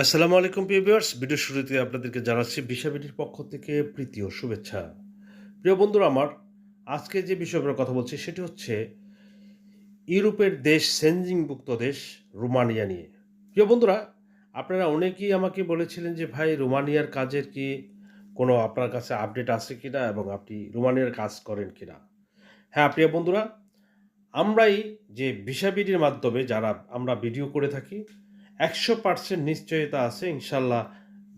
আসসালামু আলাইকুম viewers video শুরুতে আপনাদেরকে জানাচ্ছি বিশাবিটির পক্ষ থেকে প্রীতি ও শুভেচ্ছা। প্রিয় বন্ধুরা আমার, আজকে যে বিষয় কথা বলছি সেটি হচ্ছে ইউরোপের দেশ, সেনজিংভুক্ত দেশ, রোমানিয়া নিয়ে। প্রিয় বন্ধুরা, আপনারা অনেকেই আমাকে বলেছিলেন যে, ভাই, রোমানিয়ার কাজের কি কোনো আপনার কাছে আপডেট আছে কিনা এবং আপনি রোমানিয়ার কাজ করেন কিনা? হ্যাঁ প্রিয় বন্ধুরা, আমরাই যে ভিসাবিডির মাধ্যমে যারা আমরা ভিডিও করে থাকি একশো পার্সেন্ট নিশ্চয়তা আছে ইনশাল্লাহ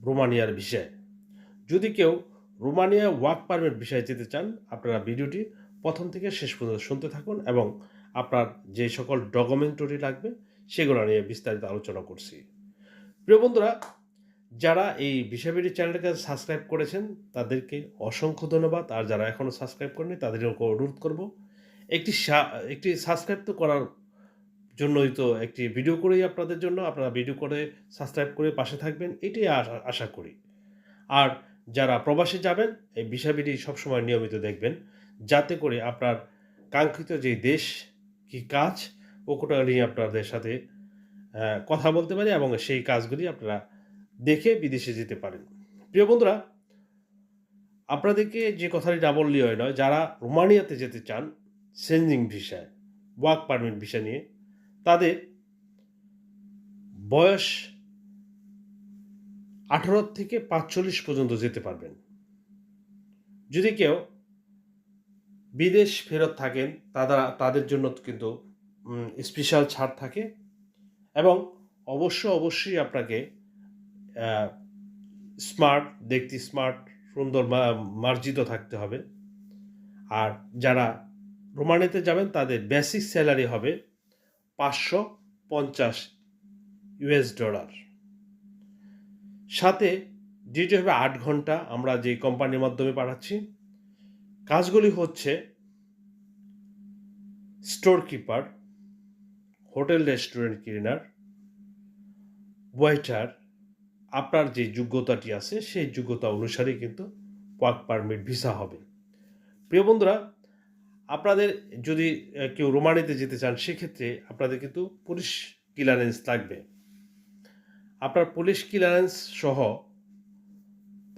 রোমানিয়ার বিষয়ে। যদি কেউ রোমানিয়া ওয়ার্ক পারমিট বিষয়ে যেতে চান, আপনারা ভিডিওটি প্রথম থেকে শেষ পর্যন্ত শুনতে থাকুন এবং আপনার যে সকল ডকুমেন্টরি লাগবে, সেগুলো নিয়ে বিস্তারিত আলোচনা করছি। প্রিয় বন্ধুরা, যারা এই বিষয়বিডি চ্যানেলটাকে সাবস্ক্রাইব করেছেন, তাদেরকে অসংখ্য ধন্যবাদ। আর যারা এখনও সাবস্ক্রাইব করেনি তাদেরকে অনুরোধ করব, একটি একটি সাবস্ক্রাইব তো করার জন্যই তো একটি ভিডিও করেই আপনাদের জন্য আপনারা ভিডিও করে সাবস্ক্রাইব করে পাশে থাকবেন, এটাই আশা- করি। আর যারা প্রবাসে যাবেন, এই বিষয়বিধি সবসময় নিয়মিত দেখবেন, যাতে করে আপনার কাঙ্ক্ষিত যে দেশ, কি কাজ ওটা নিয়ে আপনাদের সাথে কথা বলতে পারি এবং সেই কাজগুলি আপনারা দেখে বিদেশে যেতে পারেন। প্রিয় বন্ধুরা, আপনাদেরকে যে কথাটি না হয় নয়, যারা রোমানিয়াতে যেতে চান সেন্জিং ভিসায় ওয়ার্ক পারমিট ভিসা নিয়ে তাদের বয়স আঠারো থেকে পাঁচচল্লিশ পর্যন্ত যেতে পারবেন। যদি কেউ বিদেশ ফেরত থাকেন, তারা, তাদের জন্য কিন্তু স্পেশাল ছাড় থাকে এবং অবশ্য, অবশ্যই আপনাকে স্মার্ট দেখতে স্মার্ট সুন্দর মার্জিত থাকতে হবে। আর যারা রোমানিতে যাবেন, তাদের বেসিক স্যালারি হবে পাঁচশো পঞ্চাশ ইউএস ডলার। সাথে ডিউটি হবে আট ঘণ্টা, আমরা যে কোম্পানির মাধ্যমে পাঠাচ্ছি। কাজগুলি হচ্ছে storekeeper hotel restaurant cleaner waiter আপনার যে যোগ্যতাটি আছে, সেই যোগ্যতা অনুসারে কিন্তু ওয়ার্ক পারমিট ভিসা হবে। প্রিয় বন্ধুরা আপনাদের যদি কেউ রোমানিতে যেতে চান, সেক্ষেত্রে আপনাদের কিন্তু পুলিশ ক্লিয়ারেন্স লাগবে। আপনার পুলিশ ক্লিয়ারেন্স সহ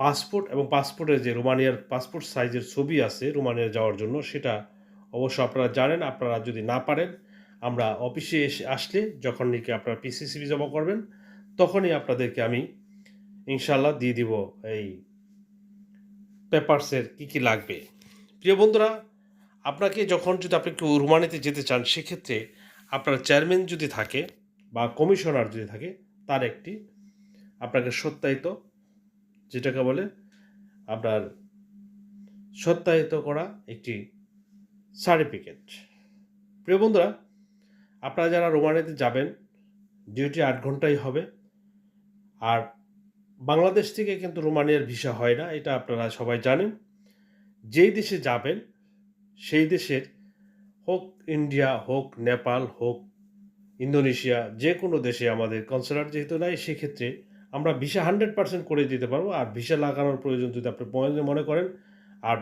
পাসপোর্ট এবং পাসপোর্টের যে রোমানিয়ার পাসপোর্ট সাইজের ছবি আছে রোমানিয়া যাওয়ার জন্য, সেটা অবশ্য আপনারা জানেন, আপনারা যদি না পারেন, আমরা অফিসে এসে আসলে যখন নাকি আপনারা পিসিসিবি জমা করবেন, তখনই আপনাদেরকে আমি ইনশাল্লাহ দিয়ে দিব এই পেপারসের কী কী লাগবে। প্রিয় বন্ধুরা আপনাকে যখন যদি আপনি কেউ রুমানিতে যেতে চান, সেক্ষেত্রে আপনার চেয়ারম্যান যদি থাকে বা কমিশনার যদি থাকে, তার একটি আপনাকে সত্যায়িত, যেটাকে বলে আপনার সত্যায়িত করা একটি সার্টিফিকেট প্রিয় বন্ধুরা, আপনারা যারা রোমানিতে যাবেন ডিউটি আট ঘন্টাই হবে। আর বাংলাদেশ থেকে কিন্তু রোমানিয়ার ভিসা হয় না, এটা আপনারা সবাই জানেন। যেই দেশে যাবেন সেই দেশের হোক ইন্ডিয়া, হোক নেপাল, হোক ইন্দোনেশিয়া, যে কোনো দেশে আমাদের কনসুলার যেহেতু নাই, সেক্ষেত্রে আমরা ভিসা হান্ড্রেড পার্সেন্ট করে দিতে পারব। আর ভিসা লাগানোর প্রয়োজন যদি আপনি মনে- মনে করেন, আর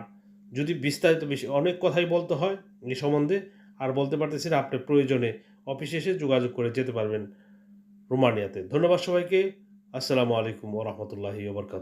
যদি বিস্তারিত বেশি অনেক কথাই বলতে হয় এই সম্বন্ধে, আর বলতে পারতেছি না আপনি প্রয়োজনে অফিসে এসে যোগাযোগ করে যেতে পারবেন রোমানিয়াতে। ধন্যবাদ সবাইকে। আসসালামু আলাইকুম ওরহমতুল্লাহি ওবরকাত